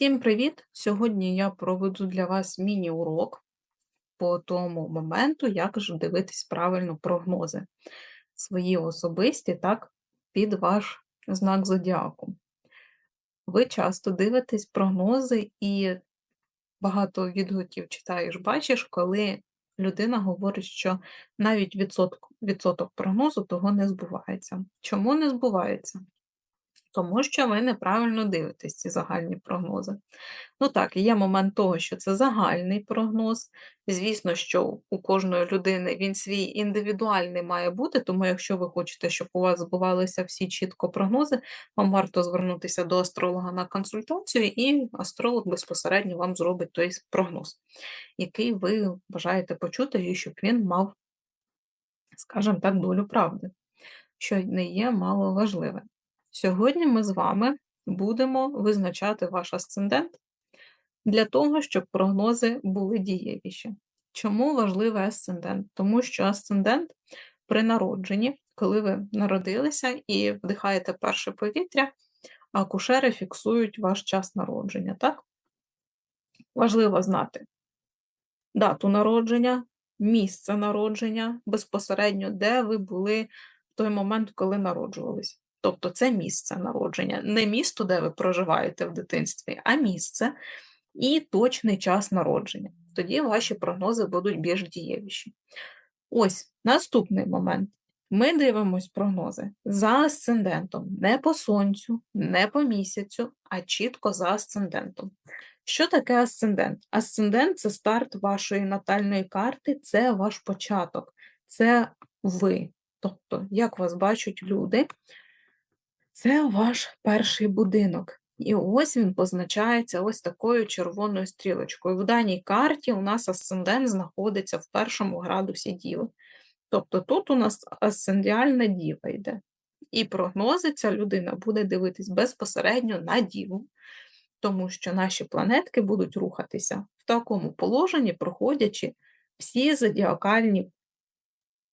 Всім привіт! Сьогодні я проведу для вас міні-урок по тому моменту, як ж дивитись правильно прогнози свої особисті, так, під ваш знак зодіаку. Ви часто дивитесь прогнози і багато відгуків читаєш, бачиш, коли людина говорить, що навіть відсоток, відсоток прогнозу того не збувається. Чому не збувається? Тому що ви неправильно дивитесь ці загальні прогнози. Ну так, є момент того, що це загальний прогноз. Звісно, що у кожної людини він свій індивідуальний має бути, тому якщо ви хочете, щоб у вас збувалися всі чітко прогнози, вам варто звернутися до астролога на консультацію, і астролог безпосередньо вам зробить той прогноз, який ви бажаєте почути, і щоб він мав, скажімо так, долю правди, що не є мало важливе. Сьогодні ми з вами будемо визначати ваш асцендент для того, щоб прогнози були дієвіші. Чому важливий асцендент? Тому що асцендент при народженні, коли ви народилися і вдихаєте перше повітря, акушери фіксують ваш час народження. Так? Важливо знати дату народження, місце народження, безпосередньо, де ви були в той момент, коли народжувались. Тобто це місце народження, не місто, де ви проживаєте в дитинстві, а місце і точний час народження. Тоді ваші прогнози будуть більш дієвіші. Ось наступний момент. Ми дивимось прогнози за асцендентом, не по сонцю, не по місяцю, а чітко за асцендентом. Що таке асцендент? Асцендент це старт вашої натальної карти, це ваш початок, це ви. Тобто, як вас бачать люди, це ваш перший будинок. І ось він позначається ось такою червоною стрілочкою. В даній карті у нас асцендент знаходиться в першому градусі Діви. Тобто тут у нас асцендіальна діва йде. І прогнози ця людина буде дивитись безпосередньо на діву, тому що наші планетки будуть рухатися в такому положенні, проходячи всі зодіакальні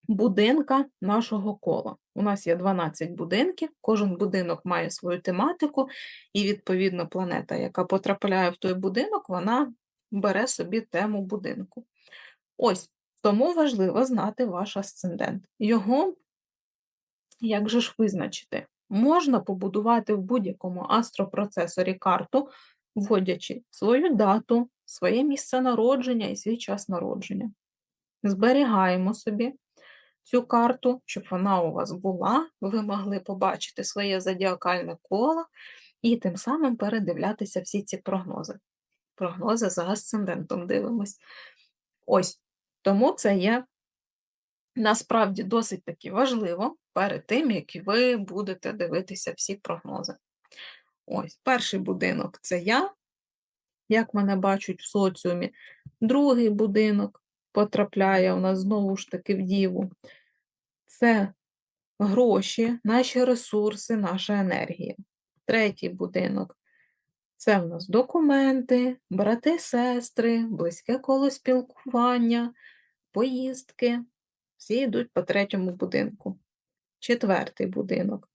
будинка нашого кола. У нас є 12 будинків, кожен будинок має свою тематику, і, відповідно, планета, яка потрапляє в той будинок, вона бере собі тему будинку. Ось, тому важливо знати ваш асцендент. Його, як же ж визначити? Можна побудувати в будь-якому астропроцесорі карту, вводячи свою дату, своє місце народження і свій час народження. Зберігаємо собі цю карту, щоб вона у вас була, ви могли побачити своє зодіакальне коло і тим самим передивлятися всі ці прогнози. Прогнози за асцендентом дивимось. Ось. Тому це є насправді досить таки важливо перед тим, як ви будете дивитися всі прогнози. Ось, перший будинок це я, як мене бачать в соціумі. Другий будинок потрапляє у нас знову ж таки в діву. Це гроші, наші ресурси, наша енергія. Третій будинок це в нас документи, брати, сестри, близьке коло спілкування, поїздки. Всі йдуть по третьому будинку. Четвертий будинок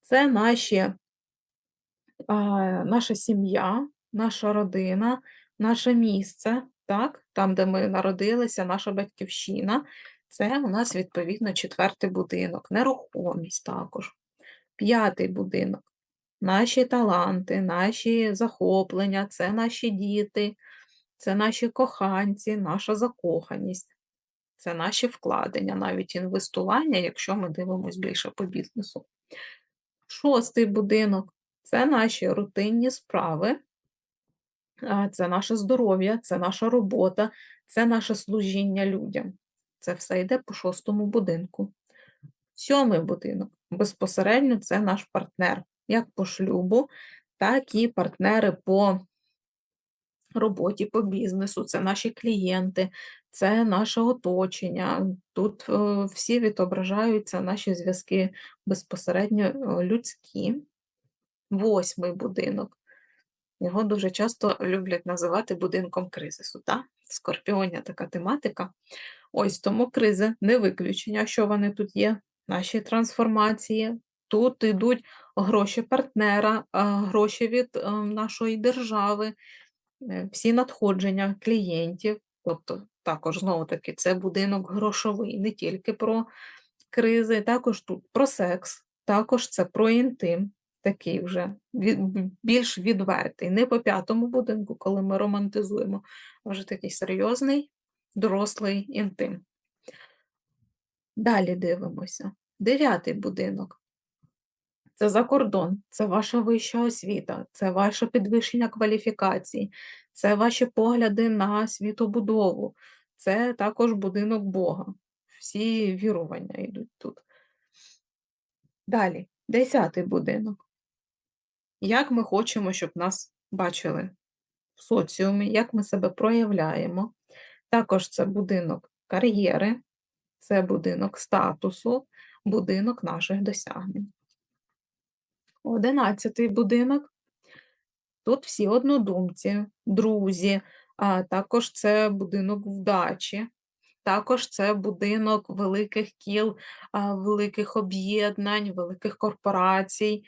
це наші, а, наша сім'я, наша родина, наше місце, так? там, де ми народилися, наша батьківщина. Це у нас, відповідно, четвертий будинок, нерухомість також. П'ятий будинок. Наші таланти, наші захоплення, це наші діти, це наші коханці, наша закоханість, це наші вкладення, навіть інвестування, якщо ми дивимося більше по бізнесу. Шостий будинок це наші рутинні справи, це наше здоров'я, це наша робота, це наше служіння людям. Це все йде по шостому будинку. Сьомий будинок безпосередньо це наш партнер, як по шлюбу, так і партнери по роботі, по бізнесу, це наші клієнти, це наше оточення. Тут е, всі відображаються наші зв'язки безпосередньо е, людські. Восьмий будинок. Його дуже часто люблять називати будинком кризису. Так? Скорпіоння така тематика. Ось тому кризи не виключення, що вони тут є, наші трансформації, тут ідуть гроші партнера, гроші від, е, нашої держави, е, всі надходження клієнтів. Тобто також знову-таки це будинок грошовий, не тільки про кризи, також тут про секс, також це про інтим, такий вже більш відвертий. Не по п'ятому будинку, коли ми романтизуємо, а вже такий серйозний, дорослий інтим. Далі дивимося. Дев'ятий будинок. Це за кордон, це ваша вища освіта, це ваше підвищення кваліфікації, це ваші погляди на світобудову, це також будинок Бога. Всі вірування йдуть тут. Далі, десятий будинок. Як ми хочемо, щоб нас бачили в соціумі, як ми себе проявляємо. Також це будинок кар'єри, це будинок статусу, будинок наших досягнень. Одинадцятий будинок. Тут всі однодумці, друзі, а також це будинок вдачі, також це будинок великих кіл, великих об'єднань, великих корпорацій.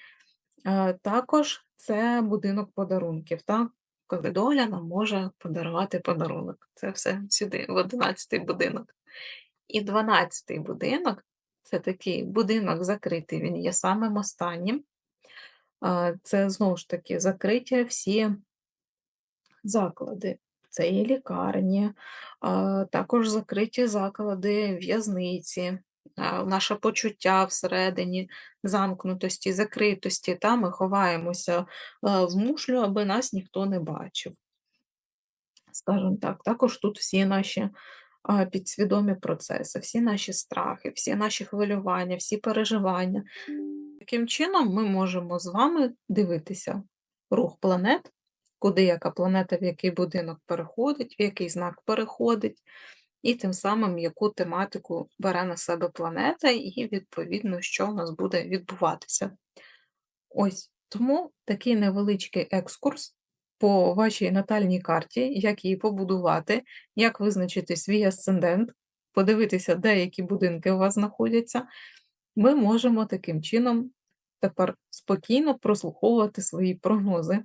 А, Також це будинок подарунків, так? Коли доля нам може подарувати подарунок. Це все сюди, в одинадцятий будинок. І дванадцятий будинок це такий будинок закритий, він є самим останнім. Це знову ж таки закриті всі заклади. Це і лікарні, також закриті заклади, в'язниці, наше почуття всередині замкнутості, закритості. Та ми ховаємося в мушлю, аби нас ніхто не бачив. Скажімо так, також тут всі наші підсвідомі процеси, всі наші страхи, всі наші хвилювання, всі переживання. Таким чином, ми можемо з вами дивитися рух планет, куди яка планета, в який будинок переходить, в який знак переходить, і тим самим яку тематику бере на себе планета, і, відповідно, що у нас буде відбуватися. Ось тому такий невеличкий екскурс по вашій натальній карті, як її побудувати, як визначити свій асцендент, подивитися, де які будинки у вас знаходяться. Ми можемо таким чином тепер спокійно прослуховувати свої прогнози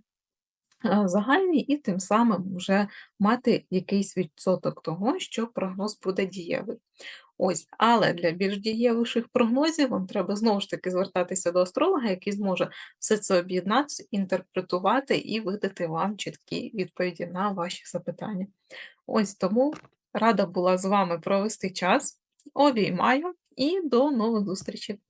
а, загальні, і тим самим вже мати якийсь відсоток того, що прогноз буде дієвий. Ось, але для більш дієвіших прогнозів вам треба знову ж таки звертатися до астролога, який зможе все це об'єднати, інтерпретувати і видати вам чіткі відповіді на ваші запитання. Ось тому рада була з вами провести час. Обіймаю і до нових зустрічей!